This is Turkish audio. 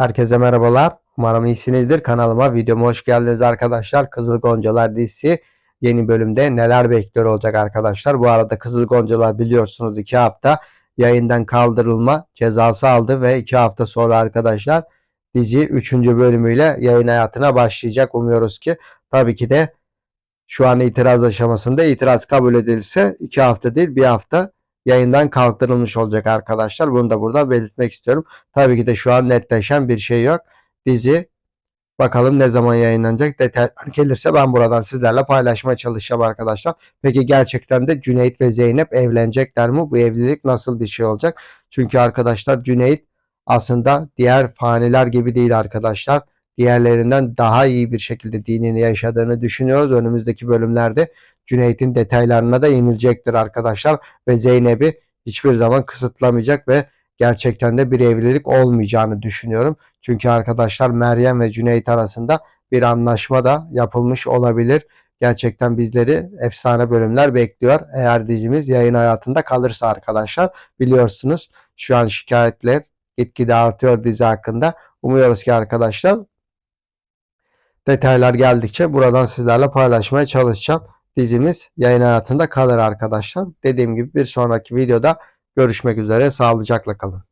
Herkese merhabalar. Umarım iyisinizdir. Kanalıma, videoma hoş geldiniz arkadaşlar. Kızıl Goncalar dizisi yeni bölümde neler bekliyor olacak arkadaşlar. Bu arada Kızıl Goncalar biliyorsunuz 2 hafta yayından kaldırılma cezası aldı ve 2 hafta sonra arkadaşlar dizi 3. bölümüyle yayın hayatına başlayacak. Umuyoruz ki tabii ki de şu an itiraz aşamasında itiraz kabul edilirse 2 hafta değil 1 hafta yayından kaldırılmış olacak arkadaşlar. Bunu da burada belirtmek istiyorum. Tabii ki de şu an netleşen bir şey yok. Dizi bakalım ne zaman yayınlanacak. Detaylar gelirse ben buradan sizlerle paylaşmaya çalışacağım arkadaşlar. Peki gerçekten de Cüneyt ve Zeynep evlenecekler mi? Bu evlilik nasıl bir şey olacak? Çünkü arkadaşlar Cüneyt aslında diğer faniler gibi değil arkadaşlar. Diğerlerinden daha iyi bir şekilde dinini yaşadığını düşünüyoruz. Önümüzdeki bölümlerde Cüneyt'in detaylarına da inilecektir arkadaşlar ve Zeynep'i hiçbir zaman kısıtlamayacak ve gerçekten de bir evlilik olmayacağını düşünüyorum. Çünkü arkadaşlar Meryem ve Cüneyt arasında bir anlaşma da yapılmış olabilir. Gerçekten bizleri efsane bölümler bekliyor. Eğer dizimiz yayın hayatında kalırsa arkadaşlar biliyorsunuz şu an şikayetler gitgide artıyor dizi hakkında. Umuyoruz ki arkadaşlar detaylar geldikçe buradan sizlerle paylaşmaya çalışacağım dizimiz yayın hayatında kalır arkadaşlar. Dediğim gibi bir sonraki videoda görüşmek üzere. Sağlıcakla kalın.